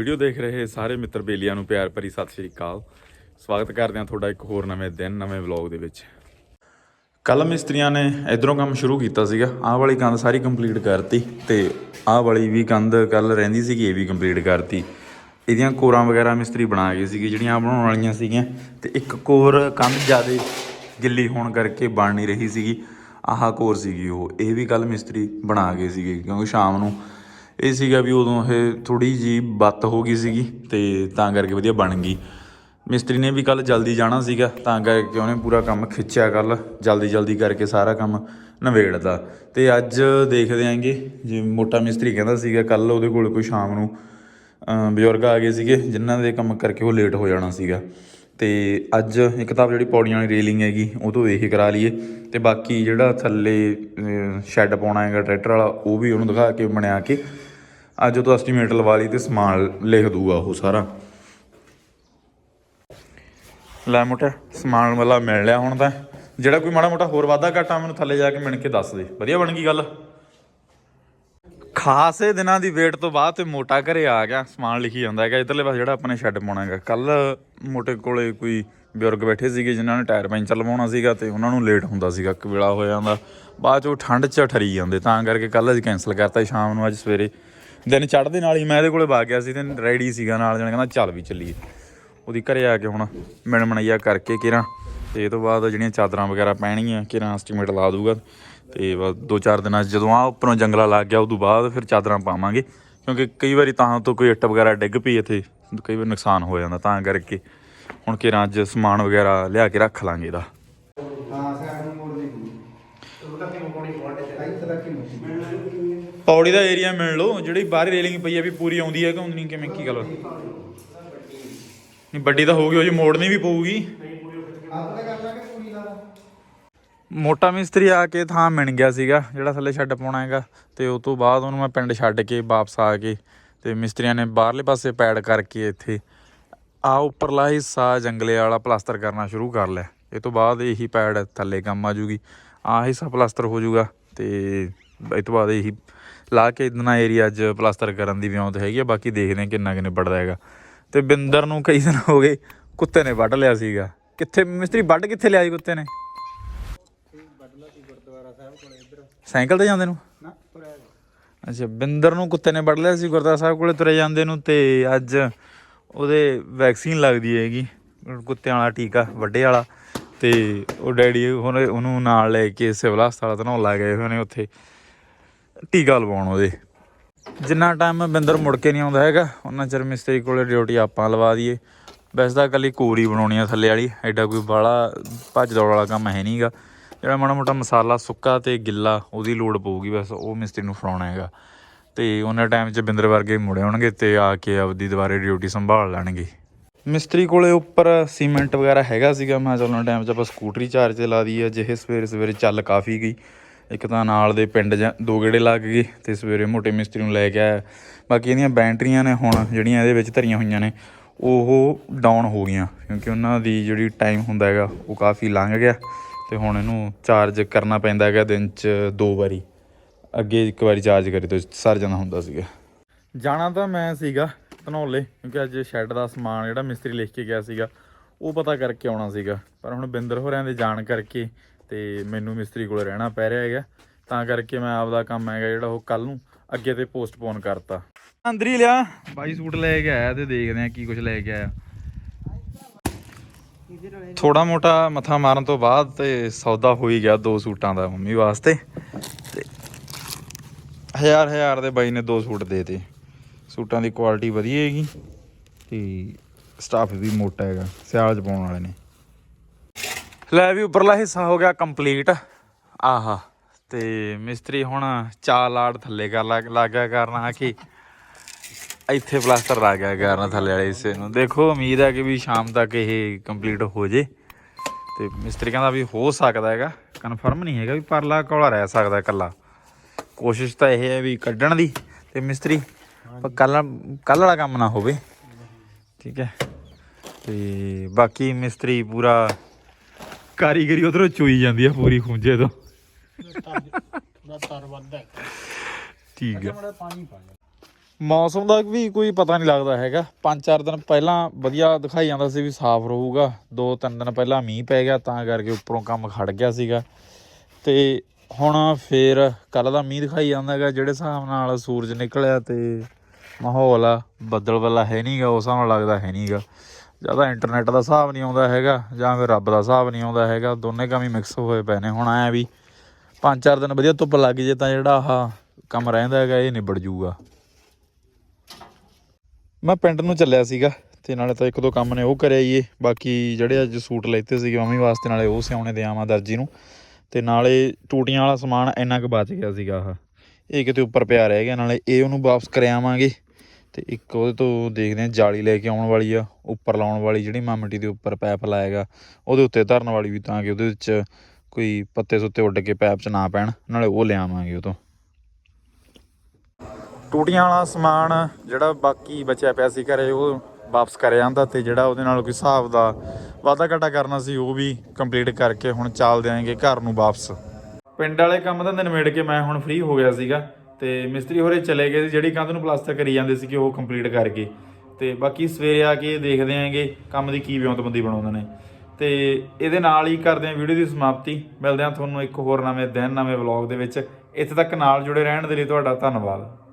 Video ਦੇਖ ਰਹੇ ਸਾਰੇ ਮਿੱਤਰ ਬੇਲੀਆਂ ਨੂੰ ਪਿਆਰ ਭਰੀ ਸਤਿ ਸ਼੍ਰੀ ਅਕਾਲ। ਸਵਾਗਤ ਕਰਦੇ ਹਾਂ ਤੁਹਾਡਾ ਇੱਕ ਹੋਰ ਨਵੇਂ ਦਿਨ, ਨਵੇਂ ਵਲੌਗ ਦੇ ਵਿੱਚ। ਕੱਲ ਮਿਸਤਰੀਆਂ ਨੇ ਇਧਰੋਂ ਕੰਮ ਸ਼ੁਰੂ ਕੀਤਾ ਸੀਗਾ। ਆਹ ਵਾਲੀ ਕੰਧ ਸਾਰੀ ਕੰਪਲੀਟ ਕਰਤੀ ਤੇ ਆਹ ਵਾਲੀ ਵੀ ਕੰਧ ਕੱਲ ਰਹਿੰਦੀ ਸੀਗੀ, ਇਹ ਵੀ ਕੰਪਲੀਟ ਕਰਤੀ। ਇਹਦੀਆਂ ਕੋਰਾਂ ਵਗੈਰਾ ਮਿਸਤਰੀ ਬਣਾ ਗਏ ਸੀਗੇ, ਜਿਹੜੀਆਂ ਬਣਾਉਣ ਵਾਲੀਆਂ ਸੀਗੀਆਂ। ਤੇ ਇੱਕ ਕੋਰ ਕੰਧ ਜ਼ਿਆਦਾ ਗਿੱਲੀ ਹੋਣ ਕਰਕੇ ਬਣ ਨਹੀਂ ਰਹੀ ਸੀਗੀ। ਆਹ ਕੋਰ ਸੀਗੀ ਉਹ। ਇਹ ਵੀ ਕੱਲ ਮਿਸਤਰੀ ਬਣਾ ਗਏ ਸੀਗੇ, ਕਿਉਂਕਿ ਸ਼ਾਮ ਨੂੰ ਇਹ ਸੀਗਾ ਵੀ ਉਦੋਂ ਇਹ ਥੋੜੀ ਜੀ ਬੱਤ ਹੋ ਗਈ ਸੀਗੀ ਤੇ ਤਾਂ ਕਰਕੇ ਵਧੀਆ ਬਣ ਗਈ। ਮਿਸਤਰੀ ਨੇ ਵੀ ਕੱਲ ਜਲਦੀ ਜਾਣਾ ਸੀਗਾ, ਤਾਂ ਕਰਕੇ ਉਹਨੇ ਪੂਰਾ ਕੰਮ ਖਿੱਚਿਆ ਕੱਲ ਜਲਦੀ ਜਲਦੀ ਕਰਕੇ ਸਾਰਾ ਕੰਮ ਨਵੇੜਦਾ ਤੇ ਅੱਜ ਦੇਖਦੇ ਆਂਗੇ, ਜੇ ਮੋਟਾ ਮਿਸਤਰੀ ਕਹਿੰਦਾ ਸੀਗਾ ਕੱਲ ਉਹਦੇ ਕੋਲ ਕੋਈ ਸ਼ਾਮ ਨੂੰ ਬਜ਼ੁਰਗ ਆ ਗਏ ਸੀਗੇ, ਜਿਨ੍ਹਾਂ ਦੇ ਕੰਮ ਕਰਕੇ ਉਹ ਲੇਟ ਹੋ ਜਾਣਾ ਸੀਗਾ। ਤੇ ਅੱਜ ਇੱਕ ਤਾਂ ਜਿਹੜੀ ਪੌੜੀਆਂ ਵਾਲੀ ਰੇਲਿੰਗ ਹੈਗੀ, ਉਹ ਤੋਂ ਇਹ ਕਰਾ ਲਈਏ। ਤੇ ਬਾਕੀ ਜਿਹੜਾ ਥੱਲੇ ਸ਼ੈੱਡ ਪਾਉਣਾ ਹੈਗਾ, ਟਰੈਕਟਰ ਵਾਲਾ, ਉਹ ਵੀ ਉਹਨੂੰ ਦਿਖਾ ਕੇ, ਬਣਿਆ ਕੇ ਅੱਜ ਉਹ ਤੋਂ ਐਸਟੀਮੇਟ ਲਵਾ ਲਈ ਤੇ ਸਮਾਨ ਲਿਖ ਦੂਗਾ ਉਹ ਸਾਰਾ। ਲੈ ਮੋਟਾ, ਸਮਾਨ ਵਾਲਾ ਮਿਲ ਲਿਆ ਹੁਣ ਤਾਂ। ਜਿਹੜਾ ਕੋਈ ਮਾੜਾ ਮੋਟਾ ਹੋਰ ਵਾਧਾ ਘਾਟਾ ਮੈਨੂੰ ਥੱਲੇ ਜਾ ਕੇ ਮਿਣ ਕੇ ਦੱਸ ਦੇ। ਵਧੀਆ ਬਣ ਗਈ ਗੱਲ। ਖਾਸੇ ਦਿਨਾਂ ਦੀ ਵੇਟ ਤੋਂ ਬਾਅਦ ਤੇ ਮੋਟਾ ਘਰੇ ਆ ਗਿਆ। ਸਮਾਨ ਲਿਖੀ ਜਾਂਦਾ ਹੈਗਾ। ਇਧਰਲੇ ਪਾਸੇ ਜਿਹੜਾ ਆਪਣੇ ਸ਼ੈੱਡ ਪਾਉਣਾ ਹੈਗਾ। ਕੱਲ ਮੋਟੇ ਕੋਲੇ ਕੋਈ ਬਜ਼ੁਰਗ ਬੈਠੇ ਸੀਗੇ ਜਿਨ੍ਹਾਂ ਨੇ ਟਾਇਰ ਪੈਂਚਰ ਲਵਾਉਣਾ ਸੀਗਾ ਤੇ ਉਹਨਾਂ ਨੂੰ ਲੇਟ ਹੁੰਦਾ ਸੀਗਾ। ਇੱਕ ਵੇਲਾ ਹੋ ਜਾਂਦਾ। ਬਾਅਦ ਚ ਉਹ ਠੰਡ 'ਚ ਠਰੀ ਜਾਂਦੇ। ਤਾਂ ਕਰਕੇ ਕੱਲ ਅੱਜ ਕੈਨਸਲ ਕਰਤਾ ਸ਼ਾਮ ਨੂੰ ਅੱਜ ਸਵੇਰੇ ਦਿਨ ਚੜ੍ਹਦੇ ਨਾਲ ਹੀ ਮੈਂ ਇਹਦੇ ਕੋਲੇ ਵਗ ਗਿਆ ਸੀ ਤੇ ਰੈਡੀ ਸੀਗਾ ਨਾਲ ਜਣਾ, ਕਹਿੰਦਾ ਚੱਲ ਵੀ ਚੱਲੀਏ। ਉਹਦੀ ਘਰੇ ਆ ਕੇ ਹੁਣ ਮਿਣ ਮਣਈਆ ਕਰਕੇ ਕਿਰਾਂ, ਤੇ ਇਹ ਤੋਂ ਬਾਅਦ ਜਿਹੜੀਆਂ ਚਾਦਰਾਂ ਵਗੈਰਾ ਪੈਣਗੀਆਂ, ਕਿਰਾਂ ਐਸਟੀਮੇਟ ਲਾ ਦੂਗਾ ਤੇ ਬਸ ਦੋ ਚਾਰ ਦਿਨਾਂ 'ਚ ਜਦੋਂ ਆ ਉੱਪਰੋਂ ਜੰਗਲਾ ਲੱਗ ਗਿਆ, ਉਦੋਂ ਬਾਅਦ ਫਿਰ ਚਾਦਰਾਂ ਪਾਵਾਂਗੇ। ਕਿਉਂਕਿ ਕਈ ਵਾਰੀ ਤਾਂ ਤੋਂ ਕੋਈ ਇੱਟ ਵਗੈਰਾ ਡਿੱਗ ਪਈ ਇੱਥੇ, ਕਈ ਵਾਰ ਨੁਕਸਾਨ ਹੋ ਜਾਂਦਾ ਤਾਂ ਕਰਕੇ। ਹੁਣ ਕਿਰਾਂ ਅੱਜ ਸਮਾਨ ਵਗੈਰਾ ਲਿਆ ਕੇ ਰੱਖ ਲਾਂਗੇ ਇਹਦਾ। ਹਾਂ ਸਾਈਡ ਨੂੰ ਮੋੜ ਦੇ। ਪੌੜੀ ਦਾ ਏਰੀਆ ਮਿਲ ਲਓ, ਜਿਹੜੀ ਬਾਹਰ ਰੇਲਿੰਗ ਪਈ ਆ ਵੀ ਪੂਰੀ ਆਉਂਦੀ ਹੈ ਕਿ ਆਉਂਦੀ ਨਹੀਂ, ਕਿਵੇਂ, ਕੀ ਗੱਲ ਨਹੀਂ, ਵੱਡੀ ਤਾਂ ਹੋਊਗੀ, ਉਹ ਜੀ ਮੋੜਨੀ ਵੀ ਪਊਗੀ। ਮੋਟਾ ਮਿਸਤਰੀ ਆ ਕੇ ਥਾਂ ਮਿਣ ਗਿਆ ਸੀਗਾ, ਜਿਹੜਾ ਥੱਲੇ ਛੱਡ ਪਾਉਣਾ ਹੈਗਾ, ਤੇ ਉਸ ਤੋਂ ਬਾਅਦ ਉਹਨੂੰ ਮੈਂ ਪਿੰਡ ਛੱਡ ਕੇ ਵਾਪਸ ਆ ਕੇ ਤੇ ਮਿਸਤਰੀਆਂ ਨੇ ਬਾਹਰਲੇ ਪਾਸੇ ਪੈਡ ਕਰਕੇ ਇੱਥੇ ਆ ਉੱਪਰਲਾ ਹਿੱਸਾ ਜੰਗਲੇ ਵਾਲਾ ਪਲਾਸਟਰ ਕਰਨਾ ਸ਼ੁਰੂ ਕਰ ਲਿਆ। ਇਹ ਤੋਂ ਬਾਅਦ ਇਹੀ ਪੈੜ ਥੱਲੇ ਕੰਮ ਆ ਜੂਗੀ। ਆ ਹਿੱਸਾ ਪਲਾਸਟਰ ਹੋ ਜਾਊਗਾ ਤੇ ਇਹ ਤੋਂ ਬਾਅਦ ਇਹੀ ਲਾ ਕੇ ਇਦਨਾ ਏਰੀਆ 'ਚ ਪਲਾਸਟਰ ਕਰਨ ਦੀ ਵਿਉਂਤ ਹੈਗੀ ਆ ਬਾਕੀ ਦੇਖਦੇ ਹਾਂ ਕਿੰਨਾ ਕਿੰਨੇ ਵੱਡਦਾ ਹੈਗਾ। ਤੇ ਬਿੰਦਰ ਨੂੰ ਕਈ ਦਿਨ ਹੋ ਗਏ ਕੁੱਤੇ ਨੇ ਵੱਢ ਲਿਆ ਸੀਗਾ। ਕਿੱਥੇ ਮਿਸਤਰੀ ਵੱਢ ਕਿੱਥੇ ਲਿਆ ਸੀ ਕੁੱਤੇ ਨੇ? ਸਾਈਕਲ ਤੇ ਜਾਂਦੇ ਨੂੰ? ਅੱਛਾ ਬਿੰਦਰ ਨੂੰ ਕੁੱਤੇ ਨੇ ਵੱਢ ਲਿਆ ਸੀ ਗੁਰਦਾਸ ਸਾਹਿਬ ਕੋਲੇ ਤੁਰੇ ਜਾਂਦੇ ਨੂੰ ਤੇ ਅੱਜ ਉਹਦੇ ਵੈਕਸੀਨ ਲੱਗਦੀ ਹੈਗੀ ਕੁੱਤਿਆਂ ਵਾਲਾ ਟੀਕਾ ਵੱਡੇ ਵਾਲਾ। ਤੇ ਉਹ ਡੈਡੀ ਹੁਣ ਉਹਨੂੰ ਨਾਲ ਲੈ ਕੇ ਸਿਵਲ ਹਸਪਤਾਲ ਧਨੌਲਾ ਗਏ ਹੋਏ ਨੇ ਉੱਥੇ। ਟੀਕਾ ਲਵਾਉਣ ਉਹਦੇ। ਜਿੰਨਾ ਟਾਈਮ ਬਿੰਦਰ ਮੁੜ ਕੇ ਨਹੀਂ ਆਉਂਦਾ ਹੈਗਾ, ਉਹਨਾਂ ਚਿਰ ਮਿਸਤਰੀ ਕੋਲੇ ਡਿਊਟੀ ਆਪਾਂ ਲਵਾ ਦਈਏ। ਵੈਸੇ ਤਾਂ ਇਕੱਲੀ ਕੋਰੀ ਬਣਾਉਣੀ ਆ ਥੱਲੇ ਵਾਲੀ, ਐਡਾ ਕੋਈ ਬਾਹਲਾ ਭੱਜ ਦੌੜ ਵਾਲਾ ਕੰਮ ਹੈ ਨਹੀਂਗਾ। ਜਿਹੜਾ ਮਾੜਾ ਮੋਟਾ ਮਸਾਲਾ, ਸੁੱਕਾ ਤੇ ਗਿੱਲਾ, ਉਹਦੀ ਲੋੜ ਪਊਗੀ, ਬਸ ਉਹ ਮਿਸਤਰੀ ਨੂੰ ਫੜਾਉਣਾ ਹੈਗਾ। ਤੇ ਉਹਨਾਂ ਟਾਈਮ 'ਚ ਬਿੰਦਰ ਵਰਗੇ ਮੁੜੇ ਆਉਣਗੇ ਤੇ ਆ ਕੇ ਆਪਦੀ ਦੁਬਾਰੇ ਡਿਊਟੀ ਸੰਭਾਲ ਲੈਣਗੇ। ਮਿਸਤਰੀ ਕੋਲੇ ਉੱਪਰ ਸੀਮੈਂਟ ਵਗੈਰਾ ਹੈਗਾ ਸੀਗਾ। ਮੈਂ ਕਿਹਾ ਚਲੋ ਟਾਈਮ 'ਚ ਆਪਾਂ ਸਕੂਟਰੀ ਚਾਰਜ ਤੇ ਲਾ ਦਈਏ ਜਿਹੇ ਸਵੇਰੇ ਸਵੇਰੇ ਚੱਲ ਕਾਫੀ ਗਈ। ਇੱਕ ਤਾਂ ਨਾਲ ਦੇ ਪਿੰਡ ਜਾਂ ਦੋ ਗੇੜੇ ਲੱਗ ਗਏ ਤੇ ਸਵੇਰੇ ਮੋਟੇ ਮਿਸਤਰੀ ਨੂੰ ਲੈ ਕੇ ਆਇਆ। ਬਾਕੀ ਇਹਦੀਆਂ ਬੈਟਰੀਆਂ ਨੇ ਹੁਣ ਜਿਹੜੀਆਂ ਇਹਦੇ ਵਿੱਚ ਧਰੀਆਂ ਹੋਈਆਂ ਨੇ, ਉਹ ਡਾਊਨ ਹੋ ਗਈਆਂ, ਕਿਉਂਕਿ ਉਹਨਾਂ ਦੀ ਜਿਹੜੀ ਟਾਈਮ ਹੁੰਦਾ ਹੈਗਾ, ਉਹ ਕਾਫੀ ਲੰਘ ਗਿਆ ਤੇ ਹੁਣ ਇਹਨੂੰ ਚਾਰਜ ਕਰਨਾ ਪੈਂਦਾ ਹੈਗਾ ਦਿਨ 'ਚ ਦੋ ਵਾਰੀ। ਅੱਗੇ ਇੱਕ ਵਾਰੀ ਚਾਰਜ ਕਰੀ ਤੋਂ ਸਰ ਜਾਂਦਾ ਹੁੰਦਾ ਸੀਗਾ। ਜਾਣਾ ਤਾਂ ਮੈਂ ਸੀਗਾ ਧਨੌਲੇ ਕਿਉਂਕਿ ਅੱਜ ਸ਼ੈੱਡ ਦਾ ਸਮਾਨ ਜਿਹੜਾ ਮਿਸਤਰੀ ਲਿਖ ਕੇ ਗਿਆ ਸੀਗਾ, ਉਹ ਪਤਾ ਕਰਕੇ ਆਉਣਾ ਸੀਗਾ। ਪਰ ਹੁਣ ਬਿੰਦਰ ਹੋਰਿਆਂ ਦੇ ਜਾਣ ਕਰਕੇ ਤੇ ਮੈਨੂੰ ਮਿਸਤਰੀ ਕੋਲ ਰਹਿਣਾ ਪੈ ਰਿਹਾ ਹੈਗਾ। ਤਾਂ ਕਰਕੇ ਮੈਂ ਆਪਦਾ ਕੰਮ ਹੈਗਾ ਜਿਹੜਾ ਉਹ ਕੱਲ ਨੂੰ ਅੱਗੇ ਤੇ ਪੋਸਟਪੋਨ ਕਰਤਾ। ਅੰਦਰ ਹੀ ਲਿਆ। ਬਾਈ ਸੂਟ ਲੈ ਕੇ ਆਇਆ ਤੇ ਦੇਖਦੇ ਆ ਕੀ ਕੁਝ ਲੈ ਕੇ ਆਇਆ। ਥੋੜਾ ਮੋਟਾ ਮੱਥਾ ਮਾਰਨ ਤੋਂ ਬਾਅਦ ਤੇ ਸੌਦਾ ਹੋ ਹੀ ਗਿਆ ਦੋ ਸੂਟਾਂ ਦਾ ਮੰਮੀ ਵਾਸਤੇ। ਤੇ ਹਜ਼ਾਰ ਹਜ਼ਾਰ ਦੇ ਬਾਈ ਨੇ ਦੋ ਸੂਟ ਦੇਤੇ ਸੂਟਾਂ ਦੀ ਕੁਆਲਿਟੀ ਵਧੀਆ ਹੈਗੀ। ਤੇ ਸਟਾਫ ਵੀ ਮੋਟਾ ਹੈਗਾ, ਸਿਆਲ ਚ ਪਾਉਣ ਵਾਲੇ ਨੇ। ਲੈ ਵੀ ਉੱਪਰਲਾ ਹਿੱਸਾ ਹੋ ਗਿਆ ਕੰਪਲੀਟ ਆਹਾ, ਤੇ ਮਿਸਤਰੀ ਹੁਣ ਚਾਲ ਆੜ ਥੱਲੇ ਕਰ ਲੱਗ ਲੱਗ ਗਿਆ ਕਰਨ ਆ ਕਿ ਇੱਥੇ ਪਲਾਸਟਰ ਲੱਗ ਗਿਆ ਕਰਨ ਥੱਲੇ ਵਾਲੇ ਹਿੱਸੇ ਨੂੰ। ਦੇਖੋ, ਉਮੀਦ ਹੈ ਕਿ ਵੀ ਸ਼ਾਮ ਤੱਕ ਇਹ ਕੰਪਲੀਟ ਹੋ ਜੇ। ਤੇ ਮਿਸਤਰੀ ਕਹਿੰਦਾ ਵੀ ਹੋ ਸਕਦਾ ਹੈਗਾ। ਕਨਫਰਮ ਨਹੀਂ ਹੈਗਾ ਵੀ ਪਰਲਾ ਕੋਲਾ ਰਹਿ ਸਕਦਾ ਇਕੱਲਾ। ਕੋਸ਼ਿਸ਼ ਤਾਂ ਇਹ ਹੈ ਵੀ ਕੱਢਣ ਦੀ। ਤੇ ਮਿਸਤਰੀ ਕੱਲ ਕੱਲ ਵਾਲਾ ਕੰਮ ਨਾ ਹੋਵੇ। ਠੀਕ ਹੈ। ਤੇ ਬਾਕੀ ਮਿਸਤਰੀ ਪੂਰਾ ਕਾਰੀਗਰੀ ਉਧਰੋਂ ਚੋਈ ਜਾਂਦੀ ਆ ਪੂਰੀ ਖੁੰਝੇ ਤੋਂ। ਠੀਕ ਹੈ। ਮੌਸਮ ਦਾ ਵੀ ਕੋਈ ਪਤਾ ਨਹੀਂ ਲੱਗਦਾ ਹੈਗਾ। ਪੰਜ ਚਾਰ ਦਿਨ ਪਹਿਲਾਂ ਵਧੀਆ ਦਿਖਾਈ ਜਾਂਦਾ ਸੀ ਵੀ ਸਾਫ਼ ਰਹੂਗਾ। ਦੋ ਤਿੰਨ ਦਿਨ ਪਹਿਲਾਂ ਮੀਂਹ ਪੈ ਗਿਆ, ਤਾਂ ਕਰਕੇ ਉੱਪਰੋਂ ਕੰਮ ਖੜ ਗਿਆ ਸੀਗਾ। ਤੇ ਹੁਣ ਫੇਰ ਕੱਲ ਦਾ ਮੀਂਹ ਦਿਖਾਈ ਜਾਂਦਾ ਹੈਗਾ, ਜਿਹੜੇ ਹਿਸਾਬ ਨਾਲ ਸੂਰਜ ਨਿਕਲਿਆ ਤੇ ਮਾਹੌਲ ਆ, ਬੱਦਲ ਵੱਲਾ ਹੈ ਨਹੀਂਗਾ ਉਸ ਹਿਸਾਬ ਨਾਲ ਲੱਗਦਾ ਹੈ ਨਹੀਂਗਾ ਜ਼ਿਆਦਾ ਇੰਟਰਨੈਟ ਦਾ ਹਿਸਾਬ ਨਹੀਂ ਆਉਂਦਾ ਹੈਗਾ, ਜਾਂ ਫਿਰ ਰੱਬ ਦਾ ਹਿਸਾਬ ਨਹੀਂ ਆਉਂਦਾ ਹੈਗਾ, ਦੋਨੇ ਕੰਮ ਹੀ ਮਿਕਸ ਹੋਏ ਪਏ ਨੇ। ਹੁਣ ਆਇਆ ਵੀ ਪੰਜ ਚਾਰ ਦਿਨ ਵਧੀਆ ਧੁੱਪ ਲੱਗ ਜੇ ਤਾਂ ਜਿਹੜਾ ਆਹ ਕੰਮ ਰਹਿੰਦਾ ਹੈਗਾ, ਇਹ ਨਿਬੜ ਜੂਗਾ ਮੈਂ ਪਿੰਡ ਨੂੰ ਚੱਲਿਆ ਸੀਗਾ, ਤੇ ਨਾਲੇ ਤਾਂ ਇੱਕ ਦੋ ਕੰਮ ਨੇ ਉਹ ਕਰਿਆ ਹੀ ਏ। ਬਾਕੀ ਜਿਹੜੇ ਅੱਜ ਸੂਟ ਲੈਤੇ ਸੀਗੇ ਮੰਮੀ ਵਾਸਤੇ ਨਾਲੇ ਉਹ ਸਿਆਉਣੇ ਦੇ ਆਵਾਂ ਦਰਜੀ ਨੂੰ। ਤੇ ਨਾਲੇ ਟੂਟੀਆਂ ਵਾਲਾ ਸਮਾਨ ਇੰਨਾ ਕੁ ਬਚ ਗਿਆ ਸੀਗਾ ਆਹ। ਇਹ ਕਿਤੇ ਉੱਪਰ ਪਿਆ ਰਹਿ ਗਿਆ, ਨਾਲੇ ਇਹ ਉਹਨੂੰ ਵਾਪਸ ਕਰਿਆਵਾਂਗੇ। ਤੇ ਇੱਕ ਉਹਦੇ ਤੋਂ ਦੇਖਦੇ ਹਾਂ, ਜਾਲੀ ਲੈ ਕੇ ਆਉਣ ਵਾਲੀ ਆ, ਉੱਪਰ ਲਾਉਣ ਵਾਲੀ ਜਿਹੜੀ ਮਾਮਟੀ ਦੇ ਉੱਪਰ ਪੈਪ ਲਾਏਗਾ, ਉਹਦੇ ਉੱਤੇ ਧਰਨ ਵਾਲੀ ਵੀ ਤਾਂ ਕਿ ਉਹਦੇ ਵਿੱਚ ਕੋਈ ਪੱਤੇ ਸੁੱਤੇ ਉੱਡ ਕੇ ਪੈਪ 'ਚ ਨਾ ਪੈਣ, ਨਾਲੇ ਉਹ ਲਿਆਵਾਂਗੇ ਉਹ ਤੋਂ। ਟੂਟੀਆਂ ਵਾਲਾ ਸਮਾਨ ਜਿਹੜਾ ਬਾਕੀ ਬਚਿਆ ਪਿਆ ਸੀ ਘਰੇ, ਉਹ ਵਾਪਸ ਕਰ ਜਾਂਦਾ ਤੇ ਜਿਹੜਾ ਉਹਦੇ ਨਾਲ ਕੋਈ ਹਿਸਾਬ ਦਾ ਵਾਧਾ ਘਾਟਾ ਕਰਨਾ ਸੀ, ਉਹ ਵੀ ਕੰਪਲੀਟ ਕਰਕੇ ਹੁਣ ਚੱਲ ਦਿਆਂਗੇ ਘਰ ਨੂੰ ਵਾਪਸ। ਪਿੰਡ ਵਾਲੇ ਕੰਮ ਧੰਦੇ ਨਿਮੇੜ ਕੇ ਮੈਂ ਹੁਣ ਫ੍ਰੀ ਹੋ ਗਿਆ ਸੀਗਾ। ਤੇ ਮਿਸਤਰੀ ਹੋਰੇ ਚਲੇ ਗਏ ਸੀ, ਜਿਹੜੀ ਕੰਧ ਨੂੰ ਪਲਾਸਟਰ ਕਰੀ ਜਾਂਦੇ ਸੀ ਕਿ ਉਹ ਕੰਪਲੀਟ ਕਰਕੇ। ਤੇ ਬਾਕੀ ਸਵੇਰੇ ਆ ਕੇ ਦੇਖਦੇ ਆਂਗੇ ਕੰਮ ਦੀ ਕੀ ਵਿਉਂਤਬੰਦੀ ਬਣਾਉਂਦੇ ਨੇ। ਤੇ ਇਹਦੇ ਨਾਲ ਹੀ ਕਰਦੇ ਆਂ ਵੀਡੀਓ ਦੀ ਸਮਾਪਤੀ। ਮਿਲਦੇ ਆਂ ਤੁਹਾਨੂੰ ਇੱਕ ਹੋਰ ਨਵੇਂ ਦਿਨ, ਨਵੇਂ ਵਲੌਗ ਦੇ ਵਿੱਚ। ਇੱਥੇ ਤੱਕ ਨਾਲ ਜੁੜੇ ਰਹਿਣ ਦੇ ਲਈ ਤੁਹਾਡਾ ਧੰਨਵਾਦ।